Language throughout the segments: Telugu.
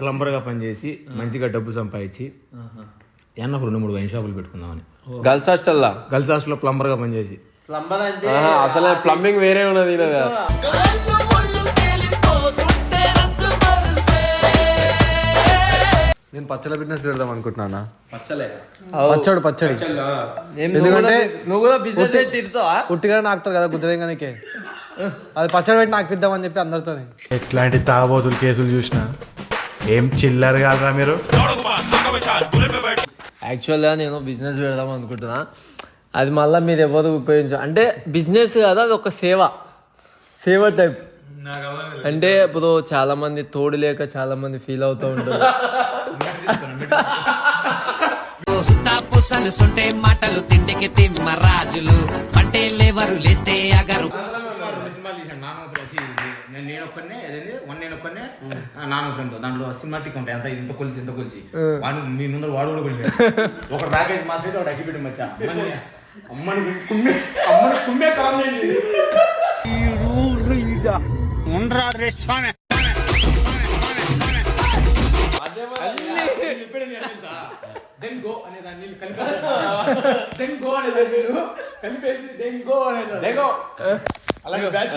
ప్లంబర్గా పనిచేసి మంచిగా డబ్బు సంపాదించి ఎన్న రెండు మూడు వైన్ షాపులు పెట్టుకుందామని. గర్ల్స్ హాస్టల్లా గర్ల్స్ హాస్టల్లో ప్లంబర్గా పనిచేసి. ప్లంబర్ అంటే అసలు ప్లంబింగ్ వేరే ఉన్నది. నేను పచ్చల బిజినెస్ పెడదాం అనుకుంటున్నానా? పచ్చలే. పచ్చడి పచ్చడి. ఏం నువ్వు కూడా బిజినెస్ తిడతావా? ఉట్టిగా నాకుతారు కదా గుద్దదేగానికే అది పచ్చడి పెట్టి నాకు పిద్దామని చెప్పి అందరితో ఎట్లాంటి తాగబోతులు కేసులు చూసినా? ఏం చిల్లర కాదురా మీరు? యాక్చువల్గా నేను బిజినెస్ పెడదాం అనుకుంటున్నా. అది మళ్ళీ మీరు ఎవరు ఉపయోగించ అంటే బిజినెస్ కాదు అది ఒక సేవ. సేవ టైప్ అంటే ఇప్పుడు చాలా మంది తోడు లేక చాలా మంది ఫీల్ అవుతూ ఉంటారు. మాటలు తిండికి తిమ్మ రాజులు. పట్టేలేవరు లేస్తే అగరు సినిమాలు తీసాను నాన్న ఒకటి వచ్చి నేను ఒక్కనే అదేంటి వన్ నేను ఒక్కనే నాన్న ఒకరితో దాంట్లో సినిమాటిక్ ఉంటాయి అంత ఇంత కొలిసి ఇంత కొలిసి వాడు మీ ముందర వాడు కూడా కొలిసి ఒక ప్యాకేజ్ మా సైడ్ ఒకటి అగ్గిపెట్టి మచ్చా అమ్మని అమ్మని కుమ్మే అమ్మని కుమ్మే కామెంట్ దెన్ గో అనే దాన్ని కలిపేస్తారు దెన్ గో అనే దాన్ని కలిపేసి దెన్ గో అనే లేగో అలాగే బ్యాచ్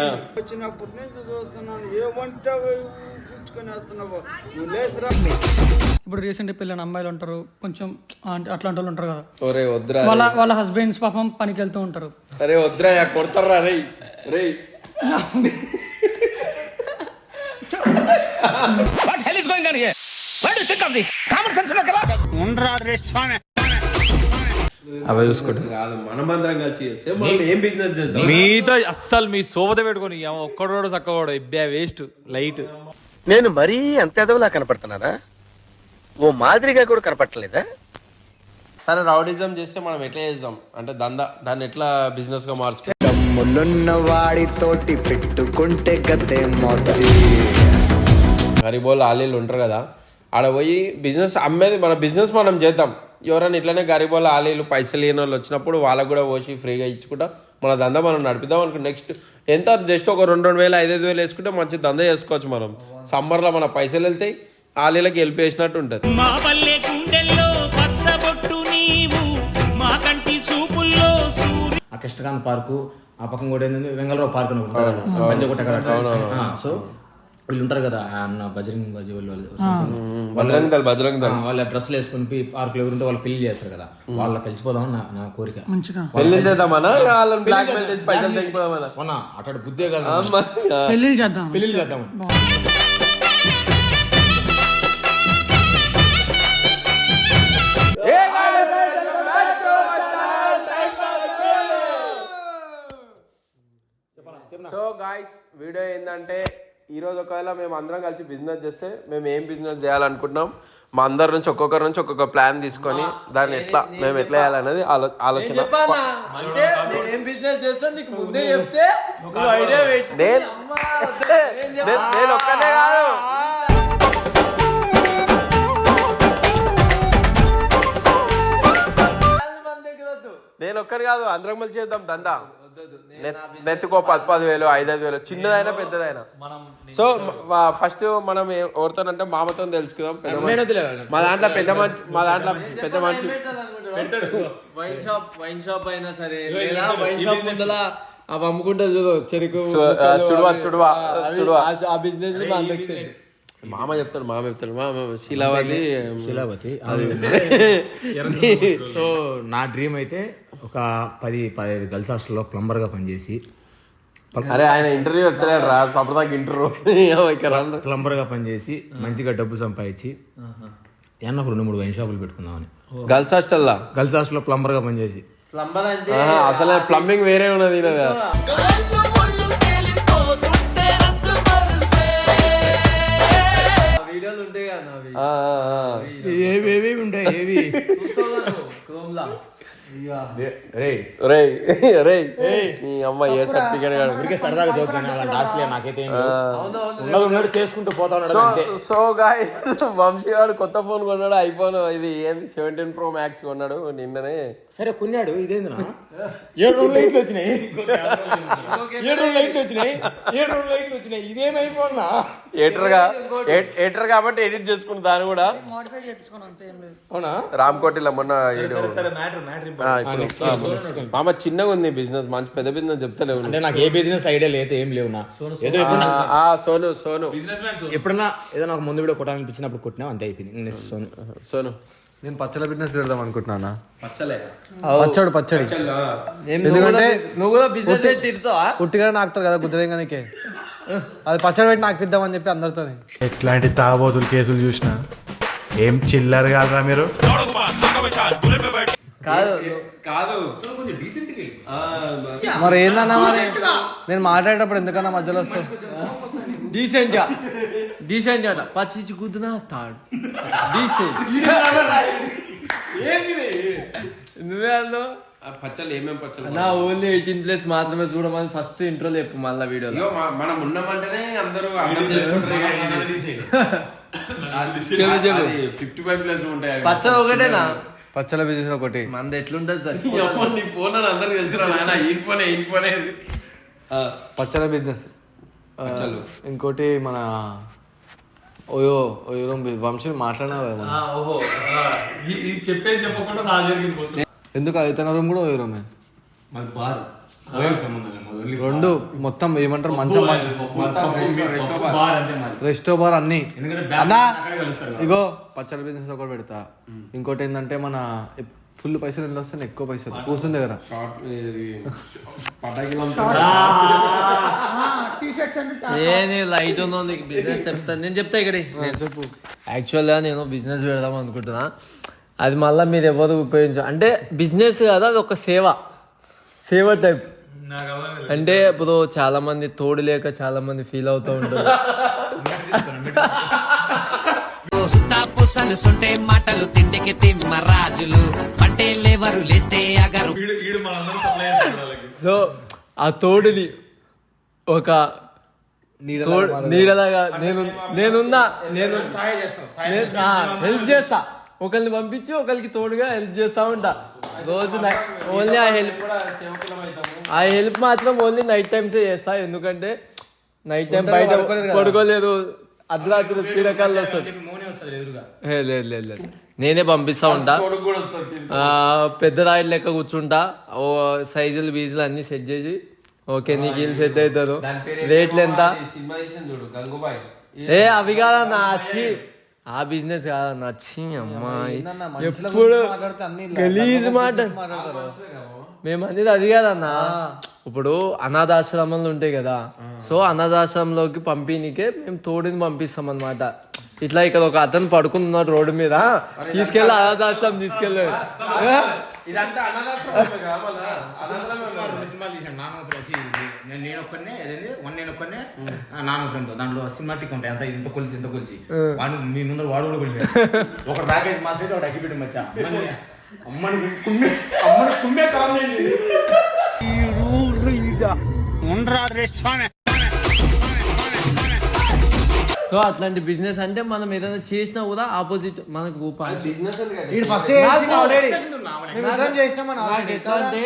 ఇప్పుడు రీసెంట్ పెళ్ళిన అమ్మాయిలు ఉంటారు. కొంచెం అంటే అట్లాంటి వాళ్ళు ఉంటారు కదా. ఒరే వద్దురా వాళ్ళ వాళ్ళ హస్బెండ్స్ పాపం పనికి వెళ్తూ ఉంటారు. అరే వద్దురా యా, కొడతారా రే. రే. అవే చూసుకోండి కాదు మనమందరం కలిసి చేస్తే మనం ఏం బిజినెస్ మీతో అస్సలు మీ సోబత పెట్టుకొని ఒక్కడోడు చక్కవాడు. ఇబ్బే వేస్ట్ లైట్. నేను మరీ అంత ఎదవలా కనపడుతున్నారా ఓ మాదిరిగా కూడా కనపడలేదా సరే రౌడిజం చేస్తే మనం ఎట్లా చేద్దాం? అంటే దందా దాన్ని ఎట్లా బిజినెస్గా మార్చుకో తమ్ములున్న వాడితోటి పెట్టుకుంటే గతే మోతది గరీబోళ్ళు ఆలీలు ఉంటారు కదా. ఆడ పోయి బిజినెస్ అమ్మేది మన బిజినెస్ మనం చేద్దాం. ఎవరైనా ఇట్లనే గరీబోళ్ళ ఆలీలు పైసలు లేని వాళ్ళు వచ్చినప్పుడు వాళ్ళకు కూడా పోసి ఫ్రీగా ఇచ్చుకుంటా మన దందా మనం నడిపిద్దాం అనుకో నెక్స్ట్ ఎంత జస్ట్ ఒక రెండు రెండు వేలు ఐదైదు వేలు వేసుకుంటే మంచి దందా చేసుకోవచ్చు మనం. సమ్మర్లో మన పైసలు వెళ్తాయి ఆలీలకి హెల్ప్ చేసినట్టు ఉంటుంది. ఆ కృష్ణకాంత్ పార్కు ఆ పక్కన కూడా ఏంటంటే వెంగళరావు పార్క్ అని సో వీళ్ళు ఉంటారు కదా ఆ అన్న బజరంగ్ బజీ వాళ్ళు వాళ్ళు దళ ఆ, దళ. వాళ్ళ డ్రెస్సులు వేసుకుని పార్క్లో ఎవరుంటే వాళ్ళు పెళ్ళి చేస్తారు కదా. వాళ్ళ కలిసిపోదామని నా నా కోరిక. పెళ్ళి చేద్దామనా? అటు బుద్ధే కాదు పెళ్ళి చేద్దాం. పెళ్ళి చేద్దామని సో గాయస్ వీడియో ఏంటంటే ఈ రోజు ఒకవేళ మేము అందరం కలిసి బిజినెస్ చేస్తే మేము ఏం బిజినెస్ చేయాలనుకుంటున్నాం? మా అందరి నుంచి ఒక్కొక్కరి నుంచి ఒక్కొక్క ప్లాన్ తీసుకొని దాన్ని ఎట్లా మేము ఎట్లా చేయాలనేది ఆలో- ఆలోచన. నేను ఏం బిజినెస్ చేస్తా నీకు ముందే చెప్తే నువ్వు ఐడియా పెట్టి. నేను అమ్మా, వద్దు. నేను చెప్పా. నేను- నేను ఒక్కనే కాదు. నేను ఒక్కరి కాదు అందరం కలిసి చేద్దాం దందా. నెత్తుకో పది పది వేలు ఐదు ఐదు వేలు చిన్నదైనా పెద్దదైనా. సో ఫస్ట్ మనం ఏ- ఎవరితోనంటే మామతో తెలుసుకుందాం పెద్ద మనిషి. మా దాంట్లో పెద్ద మనిషి మా దాంట్లో పెద్ద మనిషి. వైన్ షాప్ వైన్ షాప్ అయినా సరే వైన్ షాప్ ముందల అవి అమ్ముకుంటారు చూడు చెరుకు చుడువా, చుడువా, చుడువా. ఆ- బిజినెస్ మా అందరికి సెట్. మామ చెప్తాడు మామ చెప్తాడు. మామ శీలావతి. శిలావతి. సో నా డ్రీమ్ అయితే ఒక పది పదిహేను గర్ల్స్ హాస్టల్లో ప్లంబర్గా పనిచేసి అరే ఆయన ఇంటర్వ్యూ చెప్తలేడు రా. సపదాకి ఇంటర్వ్యూ. ప్లంబర్గా పనిచేసి మంచిగా డబ్బు సంపాదించి ఎన్న ఒక రెండు మూడు వైన్ షాపులు పెట్టుకుందామని. గర్ల్స్ హాస్టల్లా? గర్ల్స్ హాస్టల్లో ప్లంబర్గా పనిచేసి. ప్లంబర్ అంటే అసలే ప్లంబింగ్ వేరే ఉన్నది రే రే. రే నీ అమ్మ ఏ సర్టిఫికేట్ కాదు. ఊరికే సరదాగా జోక్ అలాంటి ఆశలే నాకైతే. ఉన్నది ఉన్నట్టు చేసుకుంటూ పోతా ఉన్నాడు సో గాయ వంశీ గారు కొత్త ఫోన్ కొన్నాడు ఐఫోన్ ఇది ఏంది సెవెంటీన్ ప్రో మ్యాక్స్ కొన్నాడు నిన్ననే. సరే కొన్నాడు ఇదేంది ఏడు రోజులు లైట్లు వచ్చినాయి. ఏడు రోజులు లైట్లు వచ్చినాయి. ఏడు రోజులు లైట్లు వచ్చినాయి. ఇదేమైపోన్నా ఎడిటర్గా ఎడిటర్ కాబట్టి ఎడిట్ చేసుకున్న దాన్ని కూడా మోడిఫై చేయించుకోను అంతే ఏం లేదు. అవునా? రామ్ కోటిలో మొన్న మామ చిన్నగా ఉంది బిజినెస్ మంచి పెద్ద బిజినెస్ చెప్తలేవు అంటే నాకు ఏ బిజినెస్ ఐడియా లేదు ఏం లేవు నా. ఏదో ఆ, సోను సోను. ఎప్పుడన్నా ఏదో నాకు ముందు వీడియో కొట్టాలనిపించినప్పుడు కొట్టినా అంతే అయిపోయింది. నెక్స్ట్ సోన్. సోను. నేను పచ్చళ్ళ బిజినెస్ పెడదాం అనుకుంటున్నా పచ్చలే. పచ్చడి పచ్చడి. కూడా ఎందుకంటే నువ్వు కూడా బిజినెస్ తిడతావా? పుట్టిగా నాకుతారు కదా గుద్దదేగానికే అది పచ్చడి పెట్టి నాకు ఇద్దామని చెప్పి అందరితో ఎట్లాంటి తాగబోతులు కేసులు చూసినా? ఏం చిల్లర కాదురా మీరు? కాదు. కాదు. మరి. ఏందన్నా మరి? నేను మాట్లాడేటప్పుడు ఎందుకన్నా మధ్యలో వస్తావు? డీసెంట్గా. డీసెంట్గా పచ్చిచ్చి గుద్దునా తాడు. డీసెంట్ నువ్వే అన్నావు? పచ్చలు ఏమేం పచ్చలు నా ఓన్లీ ఎయిటీన్ ప్లేస్ మాత్రమే చూడమని ఫస్ట్ ఇంట్రోలో చెప్పు మళ్ళా వీడియోలో. మనం ఉన్నామంటేనే అందరూ ఫిఫ్టీ ఫైవ్ ప్లస్ ఉంటాయి అవి. పచ్చడి ఒకటేనా? పచ్చళ్ళ బిజినెస్ ఒకటి. మంది ఎట్లుంటది నీ ఫోన్ అని అందరికి తెలుసురా నాయన. ఈ ఫోనే ఈ ఫోనే పచ్చళ్ళ బిజినెస్. ఇంకోటి మన ఓయో ఓయో వంశీ మాట్లాడినావా ఆ, ఓహో. ఆ, ఈ- ఈ చెప్పేది చెప్పకుండా నా దగ్గరికి వస్తుంది ఎందుకు అది తన రూమ్ కూడా ఓయో రూమే మాది బార్. ఓయం సంబంధం లేదు మాది ఓన్లీ రెండు మొత్తం ఏమంటారు మంచం మంచం. బార్ అంటే మాది. రెస్టో బార్ అన్ని. ఎందుకంటే అన్నా. ఇగో పచ్చళ్ళ బిజినెస్ ఒకటి పెడతా. ఇంకోటి ఏంటంటే మన ఫుల్ పైసలు ఎన్ని వస్తాయి ఎక్కువ పైసలు. అంటే నేను లైట్ ఉందో నీకు బిజినెస్ చెప్తాను నేను చెప్తా ఇక్కడ చెప్పు. యాక్చువల్గా నేను బిజినెస్ పెడదాం అనుకుంటున్నా. అది మళ్ళీ మీరు ఎవరు ఉపయోగించ అంటే బిజినెస్ కాదు అది ఒక సేవ. సేవ టైప్ అంటే ఇప్పుడు చాలా మంది తోడు లేక చాలా మంది ఫీల్ అవుతూ ఉంటారు. పుసలుసుంటే మాటలు తిండికి తిమ్మ రాజులు పట్టేలేవరు లేస్తే అగరు వీడు వీడు మనందరం సప్లై చేస్తాడు వాళ్ళకి. సో ఆ తోడుని ఒక నీడలాగా నేను నేనున్నా నేను హెల్ప్ చేస్తా. ఒకరిని పంపించి ఒకరికి తోడుగా హెల్ప్ చేస్తా ఉంటా. రోజు ఓన్లీ ఆ హెల్ప్ ఆ హెల్ప్ మాత్రం ఓన్లీ నైట్ టైమ్సే చేస్తా. ఎందుకంటే నైట్ టైం బయట పడుకోలేదు అర్ధరాత్రి పీడకాలు వస్తుంది లేదు లేదు లేదు. నేనే పంపిస్తా ఉంటా. పెద్ద రాయిలు లెక్క కూర్చుంటా. ఓ సైజులు బీజులు అన్ని సెట్ చేసి. ఓకే నీకు వీళ్ళు సెట్ అవుతారు. రేట్లు ఎంత ఏ అవి కాదన్నా ఆ బిజినెస్ కాదన్నా చి అమ్మాయి ఏందన్నా, మనుషుల ఎప్పుడు గలీజ్ మాట. మేము అనేది అది కాదన్నా. ఇప్పుడు అనాథాశ్రమాలు ఉంటాయి కదా. సో అనాథాశ్రమంలోకి పంపిణీకే మేము తోడుని పంపిస్తాం అన్నమాట ఇట్లా ఇక్కడ ఒక అతను పడుకున్నాడు రోడ్డు మీద. తీసుకెళ్ళి అనాథాశ్రమం ఇది. నేను ఒక్కనే వన్ నేను ఒక్కనే నాన్న దాంట్లో సినిమాటిక్ ఉంటాయి. అంత ఇంత కొలిసి ఇంత కొలిసి వాడు మీ ముందర వాడు కూడా కొలిసి ఒక ప్యాకేజ్ మాస్ అయితే ఒకటి అగ్గిపెట్టి మచ్చా. అమ్మని అమ్మని కుమ్మే అమ్మని కుమ్మే కాలం సో అట్లాంటి బిజినెస్ అంటే మనం ఏదైనా చేసినా కూడా ఆపోజిట్ మనకు రూపాయి వీడు ఫస్ట్ ఆల్రెడీ మేము చేసినామని నాకు ఎట్లా అంటే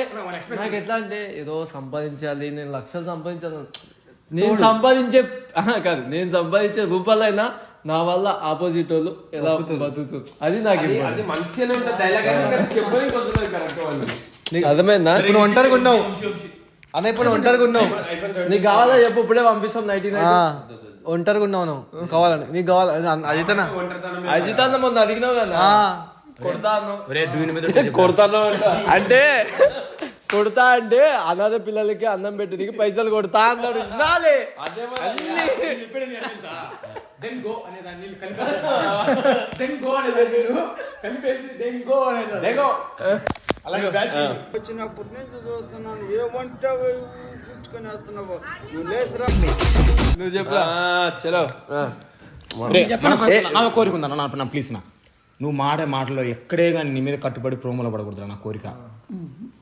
నాకు ఎట్లా అంటే ఏదో సంపాదించాలి నేను లక్షలు సంపాదించాలి నేను సంపాదించే ఆహా, కాదు నేను సంపాదించే రూపాయలైనా నా వల్ల ఆపోజిట్ వాళ్ళు ఎలా బతుకుతారు. అది నాకు అది- important. అది మంచిగానే ఉంటుంది డైలాగ్ చెప్పడానికి వస్తుంది కరెక్ట్ వాళ్ళు. నీకు అర్థమైందా? ఇప్పుడు ఒంటరిగా ఉన్నావు. అన్న ఇప్పుడు ఒంటరిగా ఉన్నావు నీకు కావాలా చెప్పు ఇప్పుడే పంపిస్తాం నైన్టీ ఆ, ఒంటరిగా ఉన్నావు నువ్వు కావాలని నీకు కావాలి? అదితనా ఒంటరితనం అజిత్ అన్న మొన్న అడిగినావు కదా. కొడతా అన్నావు ఒరే డూయిన్ మీద కొడతాను అంటే కొడతా అంటే అనాథ పిల్లలకి అన్నం పెట్టడానికి పైసలు కొడతా అన్నాడు. వినాలి దెన్ గో అనే దాన్ని కలిపేసి దెన్ గో అనే దాన్ని నేను కలిపేసి దెన్ గో అనే లేగో. అలాగే బ్యాచ్. నువ్వు చెప్పు. చలో. నా కోరిక ఉందన్న నా ప్లీజ్ నా. నువ్వు మాడే మాటలో ఎక్కడే కానీ నీ మీద కట్టుబడి ప్రోమోలో పడకూడదు నా కోరిక. నువ్వు? నువ్వు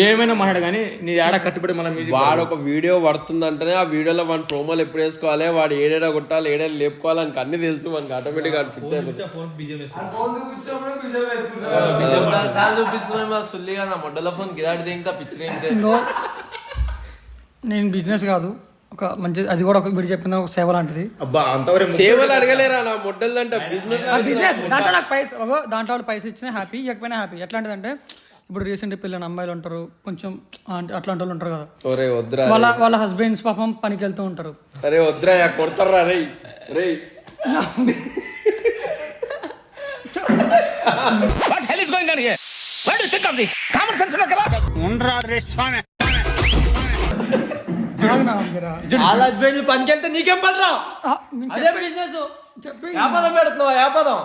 ఏమైనా మాట్లాడు కానీ నీ ఆడ కట్టుబడి మ్యూజిక్ వాడు ఒక వీడియో పడుతుందంటేనే ఆ వీడియోలో మన ప్రోమోలు ఎప్పుడు వేసుకోవాలి వాడు ఏడేడా కొట్టాలి ఏడేడా లేపుకోవాలి అని అన్ని తెలుసు మనకి ఆటోమేటిక్ చూపిస్తున్నాయి నా మొడ్డల ఫోన్ గిరాడి ఇంకా పిచ్చి నేను బిజినెస్ కాదు. ఒక మంచి అది కూడా ఒక మీరు చెప్పిన ఒక సేవ లాంటిది. అబ్బా అంతవరకు సేవలు అడగలేరా? నా మొడ్డలు అంటే బిజినెస్ బిజినెస్ దాంట్లో నాకు పైసలు దాంట్లో వాళ్ళు పైసలు ఇచ్చినా హ్యాపీ ఇవ్వకపోయినా హ్యాపీ ఎట్లాంటిదంటే ఇప్పుడు రీసెంట్ పెళ్ళిన అమ్మాయిలు ఉంటారు. కొంచెం అంటే అట్లాంటి వాళ్ళు ఉంటారు కదా. ఒరే వద్దురా వాళ్ళ వాళ్ళ హస్బెండ్స్ పాపం పనికి వెళ్తూ ఉంటారు. అరే వద్దురా యా, కొడతారా రే. రే. వాళ్ళ హస్బెండ్ పనికి వెళ్తే నీకేం పడరా అదే బిజినెస్ వ్యాపారం పెడుతున్నావా వ్యాపారం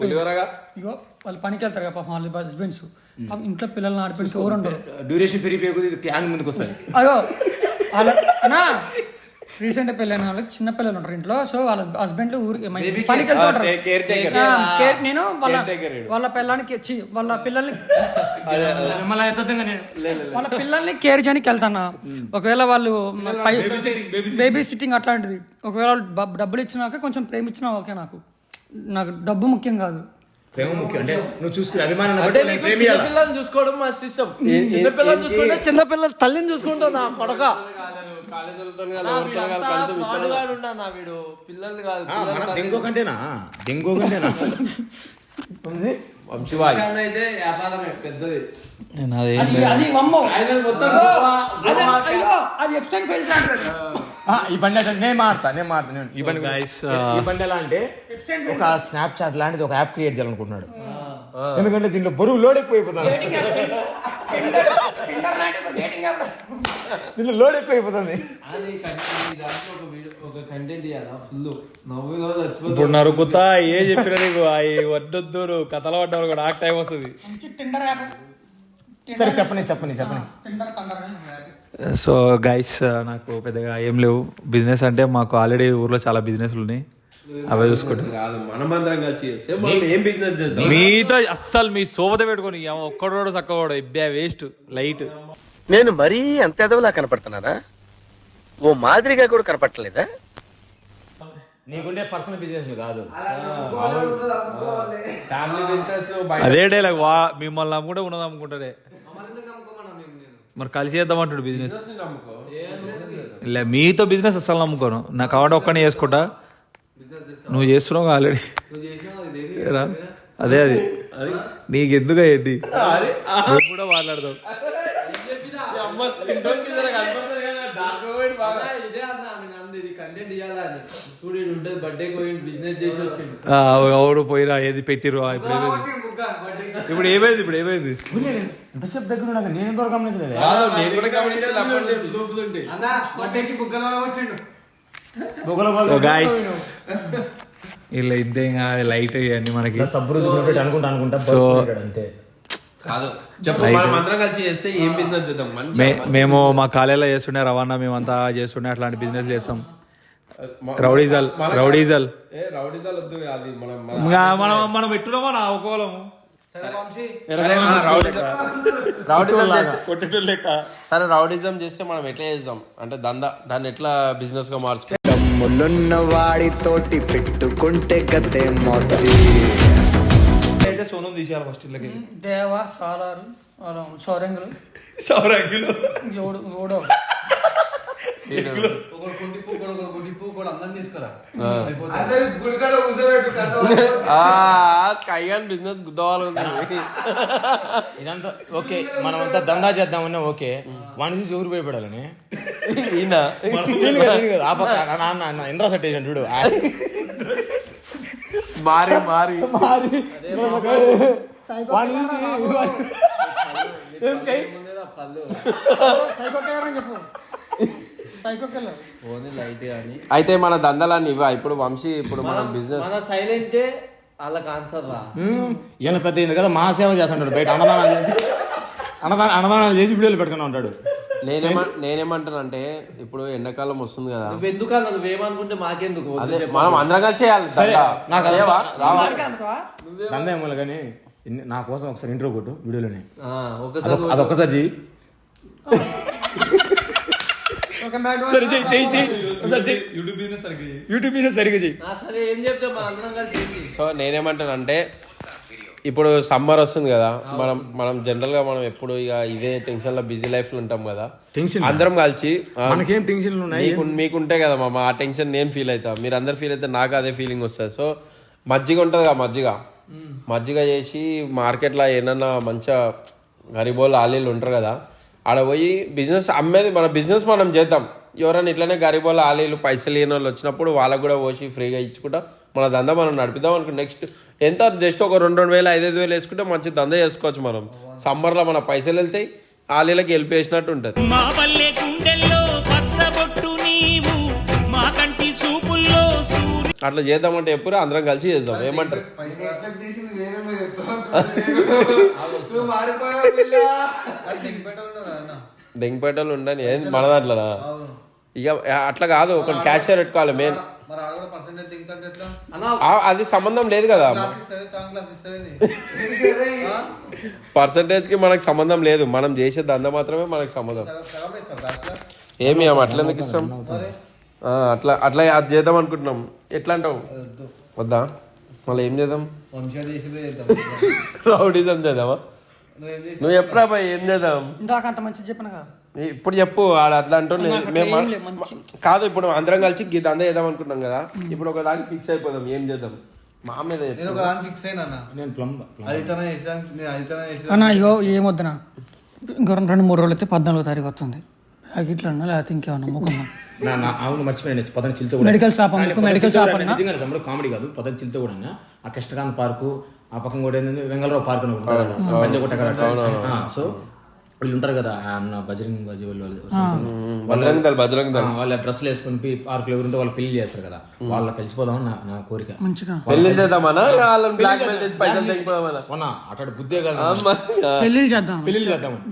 పులిహోరగా? ఇగో వాళ్ళు పనికి వెళ్తారు కదా పాపం వాళ్ళ హస్బెండ్స్. ఇంట్లో పిల్లల్ని ఆడిపెట్టి ఎవరు ఉండరు డ్యూరేషన్ పెరిగిపోయి క్యాన్ ముందుకు వస్తుంది అయ్యో వాళ్ళ అన్నా రీసెంట్ పెళ్ళైన వాళ్ళకి చిన్న పిల్లలు ఉంటారు ఇంట్లో. సో వాళ్ళ హస్బెండ్ ఊరికి పనికి వెళ్తూ ఉంటారు. కేర్ టేకర్ ఆ, care- నేను వాళ్ళ. వాళ్ళ పిల్లానికి చి వాళ్ళ పిల్లల్ని వాళ్ళ పిల్లల్ని కేర్ చేయడానికి వెళ్తానా? ఒకవేళ వాళ్ళు బేబీ సిట్టింగ్ అట్లాంటిది. ఒకవేళ డబ్బులు ఇచ్చినాక కొంచెం ప్రేమ ఇచ్చినా ఓకే నాకు. నాకు డబ్బు ముఖ్యం కాదు. ప్రేమ ముఖ్యం. అంటే నువ్వు చూసుకునే అభిమానం అంటే నీకు ప్రేమియాలా? చిన్న పిల్లల్ని చూసుకోవడం మా ఇష్టం చిన్న పిల్లల్ని చూసుకుంటే చిన్న పిల్లల తల్లిని చూసుకుంటావు నా కొడక. వీడు? కాదు పిల్లల మన తల్లిని. డెంగో కంటేనా? డెంగో కంటేనా? వంశీవాయ్ విషయాన్ని అయితే వ్యాపారమే పెద్దది. అది అది వమ్మో ఆయన మొత్తం గోవా అది గోవా అయ్యో, అది ఎప్స్టైన్ ఫైల్స్ లాంటిది ఆ, ఈ బండి అంటే నేను మాడతా నేను మాడతా నేను ఈ బండి ఈ బండి ఎలా అంటే ఒక స్నాప్ చాట్ లాంటిది ఒక యాప్ క్రియేట్ చేయాలనుకుంటున్నాడు. ఎందుకంటే దీంట్లో బరువు లోడ్ ఎక్కువైపోతుంది. దీంట్లో లోడ్ ఎక్కువైపోతుంది. ఇప్పుడు నరుకుతా ఏ చెప్పినా నీకు అవి వడ్డొద్దు కథల పడ్డవాళ్ళు కూడా నాకు టైం వస్తుంది. మంచి టెండర్ యాప్ సరే చెప్పని చెప్పని చెప్పని సో గైస్ నాకు పెద్దగా ఏం లేవు. బిజినెస్ అంటే మాకు ఆల్రెడీ ఊర్లో చాలా బిజినెస్లు ఉన్నాయి. అవే చూసుకుంటాం కాదు మనమందరం కలిసి చేస్తే మనం ఏం బిజినెస్ చేద్దాం మీతో అస్సలు మీ సోబత పెట్టుకొని ఏమో ఒక్కడు కూడా చక్కవాడు ఇబ్బే వేస్ట్ లైట్. నేను మరీ అంత ఎదవలా కనపడుతున్నారా ఓ మాదిరిగా కూడా కనపడలేదా నీకుండే పర్సనల్ బిజినెస్ కాదు. ఫ్యామిలీ బిజినెస్లో బయట అదే డైలాగ్ వా మిమ్మల్ని నమ్ముకుంటే ఉన్నది నమ్ముకుంటారే మరి కలిసి చేద్దాం అంటాడు బిజినెస్ నమ్ముకో. లే మీతో బిజినెస్ అస్సలు నమ్ముకోను. నాకు కాబట్టి ఒక్కనే చేసుకుంటా నువ్వు చేస్తున్నావు ఆల్రెడీ. అదే అది. నీకు ఎందుకు అయ్యింది? నువ్వు కూడా మాట్లాడదాం. అమ్మ స్కిన్ టోన్కి జర కనపడుతుంది కదా, dark గా పోయింది బాగా. అలా ఇదే అన్న నేను అంది ఇది కంటెంట్ ఇవ్వాలా అని చూడు ఈడు ఉంటుంది బర్త్డే పోయి బిజినెస్ చేసి వచ్చిండు ఆ, అవుడు పోయిరా ఏది పెట్టిరు ఇప్పుడు ఏమైంది? ఇప్పుడు ఏమైంది ఇప్పుడు ఏమైంది? ఎంతసేపు దగ్గర ఉన్నాక నేను ఎంతవరకు గమనించలేదు నేను కూడా నుంచి. సో గాయస్ ఇలా ఇంతే ఇంకా లైట్ ఇవన్నీ మనకి. అనుకుంటా అనుకుంటా సో అంతే. కాదు. చెప్పు మనం అందరం కలిసి చేస్తే ఏం బిజినెస్ చేద్దాం? మంచి మే మేము మా కాలేజీలో చేస్తుండే రవాణా మేమంతా చేస్తుండే అట్లాంటి బిజినెస్ చేస్తాం. రౌడీజల్ రౌడీజల్ మనం మన- పెట్టున్నామా నా ఒకోలము సరే రౌడీజం చేస్తే మనం ఎట్లా చేద్దాం అంటే దందా దాన్ని ఎట్లా బిజినెస్గా మార్చుకో తమ్ములున్న వాడితోటి పెట్టుకుంటే గతే మొత్తి అయితే సోనం తీసేయాలి ఫస్ట్ ఇళ్ళకి. దేవ సాలారు సౌరంగులు. సౌరంగిలో. ఎవడు ఎవడో స్కై గాన్ బిజినెస్. ఇదంతా ఓకే మనం అంతా దందా చేద్దామన్నా ఓకే. వాడిని చూసి ఎవరు భయపడాలని? ఈయన. ఆ పక్క నా- నా- నా- నా ఇంద్రా సెట్ చూడు. ఆ- మారి మారి. వాడిని చూసి ఏం స్కై? చెప్పు. ఓన్లీ లైట్ కానీ అయితే మన దందాలన్నీ ఇవ్వ? ఇప్పుడు వంశీ ఇప్పుడు మన బిజినెస్ మన సైలెంటే వాళ్ళకి ఆన్సర్ రా. ఈయన పెద్ద ఈయన కదా మహాసేవ చేస్తుంటాడు బయట. అన్నదానాలు చేసి అన్నదాన అన్నదానాలు చేసి వీడియోలు పెట్టుకుని ఉంటాడు. నేనేమ నేనేమంటాను అంటే ఇప్పుడు ఎండాకాలం వస్తుంది కదా. నువ్వు ఎందుకన్నా నువ్వేమనుకుంటే మాకెందుకు? అదే. మనం అందరం కలిసి చేయాలి. నాకు అది చేయవా? రావా? దందా ఏమో కానీ నా కోసం ఒకసారి ఇంట్రో కొట్టు వీడియోలోనే. ఆ, ఒకసారి అదొక- అదొక్కసారి సరే చెయ్యి చెయ్యి చెయ్యి ఒకసారి చెయ్యి యూట్యూబ్ బిజినెస్ సరిగ్గా యూట్యూబ్ మీద సరిగ్గా చెయ్యి ఆ, సరే ఏం చెప్తే మన అందరం కలిసి ఏంటి సో నేనేమంటాను అంటే ఇప్పుడు సమ్మర్ వస్తుంది కదా మనం మనం జనరల్గా మనం ఎప్పుడు ఇక ఇదే టెన్షన్లో బిజీ లైఫ్లో ఉంటాం కదా. టెన్షన్ అందరం కలిసి మనకేం టెన్షన్లు ఉన్నాయి? మీకు మీకుంటే కదా మామ ఆ టెన్షన్ నేను ఫీల్ అవుతా. మీరు అందరు ఫీల్ అయితే నాకు అదే ఫీలింగ్ వస్తుంది. సో మజ్జిగ ఉంటుంది కదా మజ్జిగ. మజ్జిగ చేసి మార్కెట్లో ఏమన్నా మంచిగా గరిబోళ్ళు ఆలీలు ఉంటారు కదా ఆడ పోయి బిజినెస్ అమ్మేది మన బిజినెస్ మనం చేద్దాం. ఎవరైనా ఇట్లనే గరిబోళ్ళ ఆలీలు పైసలు లేని వాళ్ళు వచ్చినప్పుడు వాళ్ళకు కూడా పోసి ఫ్రీగా ఇచ్చుకుంటా మన దందా మనం నడిపిద్దాం అనుకో నెక్స్ట్ ఎంత జస్ట్ ఒక రెండు రెండు వేలు ఐదైదు వేలు వేసుకుంటే మంచి దందా చేసుకోవచ్చు మనం. సమ్మర్లో మన పైసలు వెళ్తాయి ఆలీలకి వెళ్ళి వేసినట్టు ఉంటుంది. మా పల్లె గుండెల్లో పచ్చబొట్టు నీవు మా కంటి చూపుల్లో సూర్యు అట్లా చేద్దామంటే ఎప్పుడు అందరం కలిసి చేద్దాం. ఏమంటారు? దెంగపేటలు ఉండని ఏం మన దాంట్లోనా? ఇక అట్లా కాదు ఒక క్యాషియర్ పెట్టుకోవాలి మెయిన్ అది సంబంధం లేదు కదా. పర్సంటేజ్ కి మనకు సంబంధం లేదు. మనం చేసే దందా మాత్రమే మనకు సంబంధం. ఏమి అమ్మ అట్లా ఎందుకు ఇస్తాం? అట్లా అట్లా అది చేద్దాం అనుకుంటున్నాం. ఎట్లా అంటావు? వద్దా. మళ్ళీ ఏం చేద్దాం. రౌడీజం చేద్దామా? నువ్వేం ఎప్పుడా పోయి ఏం చేద్దాం? ఇందాక అంత మంచిది చెప్పను కదా. ఇప్పుడు చెప్పు ఆడ అట్లా అంటుండే. నాకు మేము. కాదు ఇప్పుడు అందరం కలిసి గీత అంతా చేద్దాం అనుకుంటున్నాం కదా. ఇప్పుడు ఒక దానికి ఫిక్స్ అయిపోదాం ఏం చేద్దాం? మా మీద చెప్పు. నేను ఒక దాని ఫిక్స్ అయినా అన్న. నేను ప్లంబ్ అది తన చేసాను నేను అది తన చేసాను అన్న ఇగో ఏమొద్దనా ఇంకో రెండు రెండు మూడు రోజులు అయితే పద్నాలుగో తారీఖు వస్తుంది. అది ఇట్లా అన్నా లేకపోతే ఇంకేమన్నా ముఖం అవును మర్చిపోయాను. చిల్తో మెడికల్ షాప్ మెడికల్ షాప్. నిజంగా కామెడీ కాదు. పదం చిల్తో కూడా. ఆ కృష్ణకాంత్ పార్కు ఆ పక్కన కూడా ఏంటంటే వెంగళరావు పార్క్ అని ఒకటి సో వీళ్ళు ఉంటారు కదా ఆ అన్న బజరంగ్ బజీ వాళ్ళు బజరంగ్ దళ్ బజరంగ్ దళ్ ఆ, వాళ్ళ డ్రెస్సులు వేసుకుని పార్కులో ఎవరుంటే వాళ్ళు పెళ్ళి చేస్తారు కదా వాళ్ళ కలిసిపోదామని నా నా కోరిక. పెళ్ళి చేద్దామనా? వాళ్ళని బ్లాక్ మెయిల్ చేసి పైసలు తెగిపోదామనా మొన్న అటు బుద్ధే కాదు. పెళ్ళిళ్ళు చేద్దాం. పెళ్ళి చేద్దామని.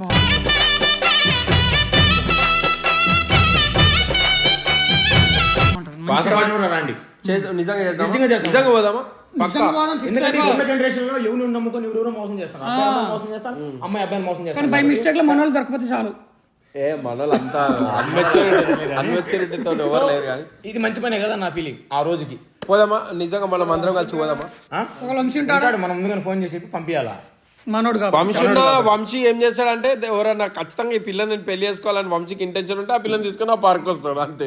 నిజంగా పోదామా? పక్కా? ఎందుకంటే ఉన్న జనరేషన్లో ఎవరు నమ్ముకొని మోసం చేస్తారు? అబ్బాయి అమ్మాయిని మోసం చేస్తారు అమ్మాయి అబ్బాయిని మోసం చేస్తారు. బై మిస్టేక్లో మన వాళ్ళు దొరకపోతే చాలు. ఏ మనలంతా అన్మెచ్యూరిటీ అన్మెచ్యూరిటీతో ఎవరు లేరు కానీ. ఇది మంచి పనే కదా నా ఫీలింగ్ ఆ రోజుకి. పోదామా? నిజంగా మనం అందరం కలిసి పోదామా? ఒక వంశీ ఉంటాడు? మనం ముందుగానే ఫోన్ చేసి పంపించాలా మనోడు వంశీ ఏం చేస్తాడంటే ఎవరన్నా ఖచ్చితంగా ఈ పిల్లని నేను పెళ్ళి చేసుకోవాలని వంశీకి ఇంటెన్షన్ ఉంటే ఆ పిల్లని తీసుకొని ఆ పార్క్ వస్తాడు అంతే.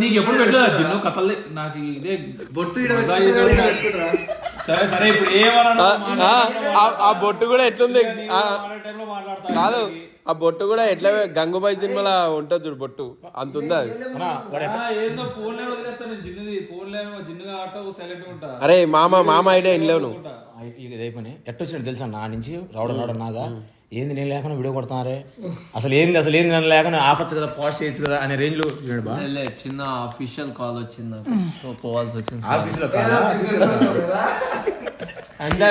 నీకు ఎప్పుడు పెట్టలేదు చిన్న కథలే నాకు ఇదే బొట్టు. సరే సరే ఇప్పుడు ఆ, బొట్టు కూడా ఎట్లుంది? కాదు ఆ బొట్టు కూడా ఎట్లా గంగుబాయి సినిమాలో ఉంటుంది చూడు బొట్టు. అంత ఉందా? అరే మామ మామ ఐడియా ఇంట్లో ఇది అయిపోయి ఎట్టొచ్చినట్టు తెలుసా నా నుంచి? రావడం రావడం నాగా ఏంది నేను లేకుండా వీడియో కొడుతున్నారే? అసలు ఏంది అసలు ఏంది నేను లేకుండా ఆపచ్చు కదా పాస్ట్ చేయొచ్చు కదా అనే రేంజ్లో లే, చిన్న అఫీషియల్ కాల్ వచ్చింది సో పోవాల్సి వచ్చింది ఆఫీస్లో అంటే.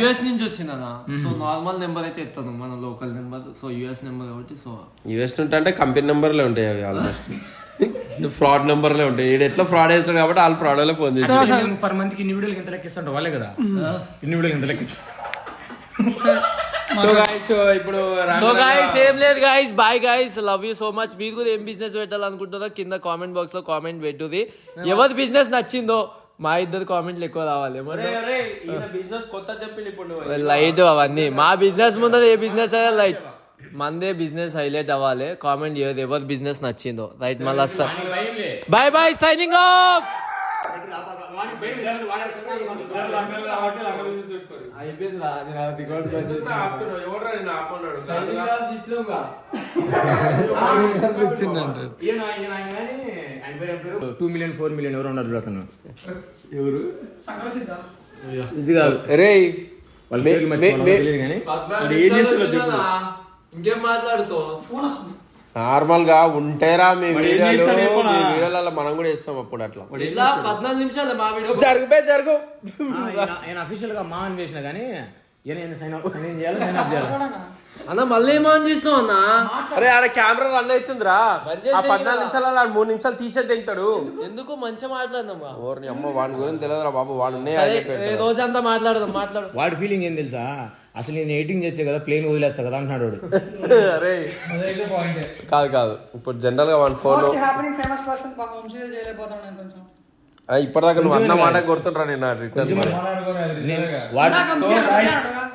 యుఎస్ నుంచి వచ్చిందనా సో నార్మల్ నెంబర్ అయితే ఎత్తాను మన local number so US number కాబట్టి సో యూఎస్ నుండి అంటే కంపెనీ నెంబర్లే ఉంటాయి అవి ఆల్మోస్ట్ ఫ్రాడ్ నెంబర్లే ఉంటాయి. ఈడు ఎట్లా ఫ్రాడ్ చేస్తాడు కాబట్టి వాళ్ళు ఫ్రాడ్ వాళ్ళే ఫోన్ చేస్తారు. పర్ మంత్కి ఇన్ని వీడియోలు ఎంత లెక్కిస్తుంటారు వాళ్ళే కదా. ఇన్ని వీడియోలు ఎంత లెక్కిస్తారు గాయస్ ఇప్పుడు సో గాయస్ ఏం లేదు guys bye guys love you so much మీరు కూడా ఏం బిజినెస్ పెట్టాలనుకుంటారో కింద కామెంట్ బాక్స్లో కామెంట్ పెట్టుది ఎవరి బిజినెస్ నచ్చిందో మా ఇద్దరు కామెంట్లు ఎక్కువ రావాలి. బిజినెస్ కొత్త చెప్పింది ఇప్పుడు నువ్వు. లైట్ అవన్నీ. మా బిజినెస్ ముందర ఏ బిజినెస్ అయినా లైట్ మందే బిజినెస్ హైలైట్ అవ్వాలి. కామెంట్ చేయదు ఎవరి బిజినెస్ నచ్చిందో. రైట్ మళ్ళీ bye bye signing off two million four million ఎవరు ఉన్నారు చూడతాను ఎవరు? ఇది కాదు. రేయ్ వాళ్ళ కానీ. ఇంకేం మాట్లాడుకో నార్మల్గా ఉంటేరా మీ వీడియోలు? మీ వీడియోలలో మనం కూడా ఇస్తాం అప్పుడు అట్లా. ఇట్లా పద్నాలుగు నిమిషాలు మా వీడియో జరుగు ఈయన అఫీషియల్గా మా అని వేసిన కానీ ఏమైనా సైన్ అప్ సైన్ చేయాలి సైన్ అప్ చేయాలి. అన్న మళ్ళీ ఏమో అని చేసినావు అన్న? అరే ఆడ కెమెరా రన్ అవుతుందిరా. ఆ పద్నాలుగు. నిమిషాలు ఆడ మూడు నిమిషాలు తీసే దిగుతాడు ఎందుకు? మంచిగా మాట్లాడదాం ఓర్ని అమ్మ వాడి గురించి తెలియదురా బాబు వాడు రోజంతా మాట్లాడదాం మాట్లాడు. వాడి ఫీలింగ్ ఏం తెలుసా? అసలు నేను ఎడిటింగ్ చేసే కదా ప్లేన్ వదిలేస్తా కదా అంటున్నాడు వాడు. అరే. కాదు కాదు. ఇప్పుడు జనరల్గా వన్ ఫోన్ ఇప్పటిదాకా నువ్వు అన్న మాట గుర్తుండ్రా నేను.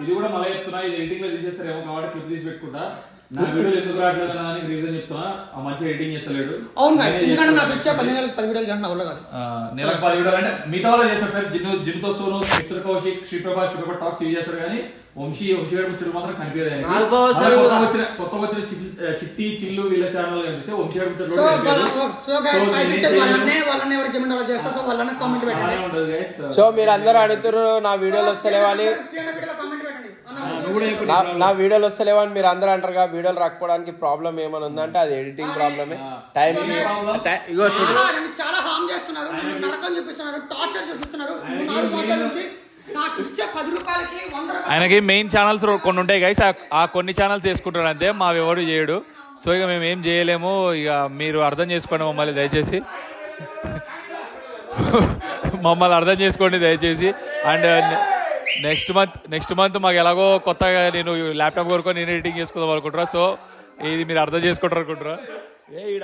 ఇది కూడా మళ్ళీ చెప్తున్నా ఇది ఎడిటింగ్లో తీసేస్తారేమో కాబట్టి క్లిప్ తీసి పెట్టుకుంటా. నా వీడియోలు ఎందుకు రావట్లేదు అని రీజన్ చెప్తున్నా. ఆ మంచిగా ఎడిటింగ్ చేస్తలేడు. అవును guys, ఎందుకంటే నాకు వచ్చే పది నెలలకు పది వీడియోలు కంటే అవ్వలేదు కాదు. ఆ, నెలకు పది వీడియోలు అంటే మిగతా వాళ్ళు చేస్తారు సార్. జిన్ను జిన్నుతో సోను మిస్టర్ కౌశిక్ శ్రీప్రభా శ్రీప్రభా టాక్స్ ఇవి చేస్తారు కానీ వంశీ గారి మాత్రం వచ్చిన వచ్చిన చిల్- ఆ, చిట్టి చిల్లు వీళ్ళ ఛానల్ కనిపిస్తే వంశీ గారి ముచ్చట సో మీరు అందరూ అడుగుతారు నా వీడియోలు వస్తలేవా నా నా వీడియోలు వస్తలేవా అని మీరు అందరూ అంటారుగా వీడియోలు రాకపోవడానికి ప్రాబ్లం ఏమైనా ఉందంటే అది ఎడిటింగ్ ప్రాబ్లమే టైం ఇగో చూడు. చాలా హామ్ చేస్తున్నారు. నరకం చూపిస్తున్నారు. టార్చర్ చూపిస్తున్నారు. మూడు నాలుగు సంవత్సరాల నుంచి ఆయనకి మెయిన్ ఛానల్స్ కొన్ని ఉంటాయి గైస్ ఆ కొన్ని ఛానల్స్ వేసుకుంటాడు అంతే. మా ఎవరు చేయడు. సో ఇక మేము ఏం చేయలేము. ఇక మీరు అర్థం చేసుకోండి మమ్మల్ని దయచేసి. మమ్మల్ని అర్థం చేసుకోండి దయచేసి. And next month next month మాకు ఎలాగో కొత్తగా నేను ల్యాప్టాప్ కొనుక్కొని నేను ఎడిటింగ్ చేసుకుందాం అనుకుంటారా సో ఇది మీరు అర్థం చేసుకుంటారు అనుకుంటారా ఏ ఈడ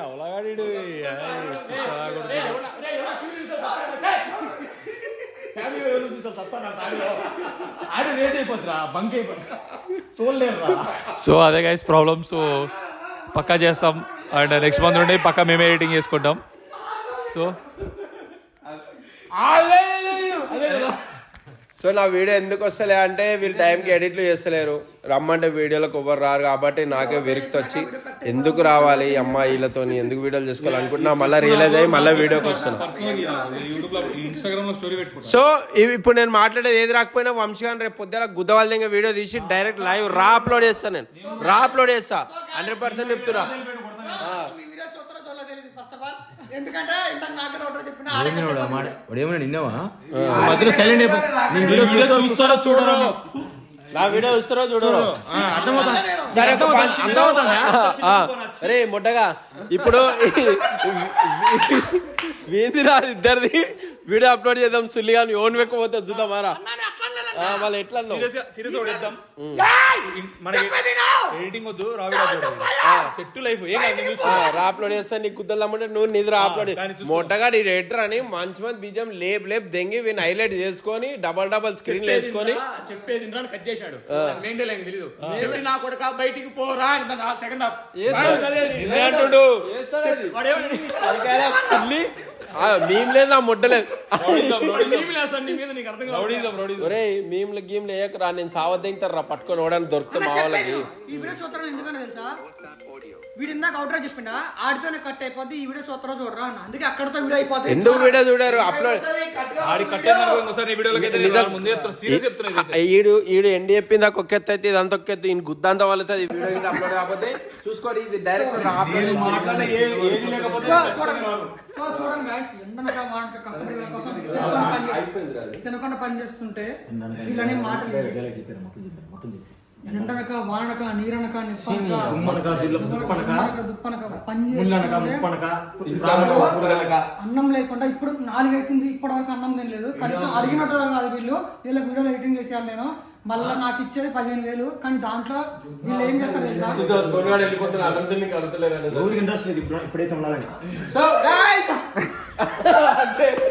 సో అదే గైస్ ప్రాబ్లమ్ సో పక్కా చేస్తాం. అండ్ నెక్స్ట్ మంత్ నుండి పక్కా మేమే ఎడిటింగ్ చేసుకుంటాం. సో సో నా వీడియో ఎందుకు వస్తలే అంటే వీళ్ళు టైంకి ఎడిట్లు చేస్తలేరు. రమ్మంటే వీడియోలకు ఎవరు రారు కాబట్టి నాకే వెరిక్తి వచ్చి ఎందుకు రావాలి ఈ అమ్మాయిలతో ఎందుకు వీడియోలు చేసుకోవాలనుకుంటున్నా మళ్ళీ రియలైజ్ అయ్యి మళ్ళీ వీడియోకి వస్తున్నా. సో ఇవి ఇప్పుడు నేను మాట్లాడేది ఏది రాకపోయినా వంశీగాన్ రేపు పొద్దున గుద్దవాళ్ళ వీడియో తీసి డైరెక్ట్ లైవ్ రా అప్లోడ్ చేస్తాను నేను. రా అప్లోడ్ చేస్తా. హండ్రెడ్ పర్సెంట్ చెప్తున్నా. ఎందుకంటే ఇంత నాకు ఒకటి చెప్పిన ఏమన్నా నిన్నావా? మధ్యలో సైలెంట్ అయిపో చూస్తారో చూడరో. నా వీడియో చూస్తారో చూడరు. అరే ముట్టగా ఇప్పుడు వీధిరా ఇద్దరిది వీడియో అప్లోడ్ చేద్దాం సుల్లి కానీ ఓన్ వెక్కపోతే చూద్దామారా వాళ్ళు ఎట్లా? సీరియస్ కొడేద్దాం మనకి ఎడిటింగ్ వద్దు సెట్ లైఫ్. ఏం అప్లోడ్ చేస్తా నీకు గుద్దలు అమ్మంటే నువ్వు నిద్ర అప్లోడ్. మొట్టగా నీ ఎడిటర్ అని మంచి మంది బీజం లేప్ లేప్ దెంగి వీని హైలైట్ చేసుకొని డబల్ డబల్ స్క్రీన్ వేసుకొని. చెప్పేది కట్ చేశాడు. మెయింటైన్ లైన్ తెలియదు చెప్పి నా కొడుక బయటికి పోరా అని సెకండ్ హాఫ్ మీమ్ లేదు ఆ ముట్టలేదు మీమ్ల గీమ్లు వేయకరా నేను సావద్దెంగుతారు రా పట్టుకొని ఓడని దొరికితే మా వాళ్ళకి. ఈ వీడియో చూస్తారో ఎందుకని తెలుసా? వీడు ఇందాక అవుటర్ చెప్పిండా ఆడితోనే కట్ అయిపోద్ది ఈ వీడియో చూస్తారో చూడరా అన్న. అందుకే అక్కడతో వీడియో అయిపోతుంది ఎందుకు వీడియో చూడారు? అప్లోడ్ ఆడి కట్టేందనుకో ఇంకోసారి నీ వీడియోలోకి అయితే నేను ముందే చెప్తున్నా సీరియస్ చెప్తున్నా ఇదైతే. ఈడు ఈడు ఎండి చెప్పింది ఒక ఒక్క ఎత్తు అయితే ఇదంతా ఒక్క ఎత్తు ఈయన గుద్దంతా వాళ్ళతో ఈ వీడియో అప్లోడ్ కాకపోతే. చూసుకోండి ఇది డైరెక్ట్ నేను మాట్లాడే ఏ- ఏది లేకపోతే సో చూడండి. పని చేస్తుంటే వీళ్ళని మాటలు ఎండనక వానక నీరనక నిప్పనక దుప్పనక దుప్పనక పని చేస్తుంటే అన్నం లేకుండా ఇప్పుడు నాలుగు అవుతుంది ఇప్పటి వరకు అన్నం తినలేదు. కనీసం అడిగినట్టు కాదు వీళ్ళు. వీళ్ళకి వీడియోలో ఎడిటింగ్ చేసేయాలి నేను. మళ్ళీ నాకు ఇచ్చేది పదిహేను వేలు. కానీ దాంట్లో వీళ్ళు ఏం చేస్తారు తెలుసా? ఇంట్రెస్ట్ లేదు ఇప్పుడు. ఇప్పుడైతే ఉండాలని. So guys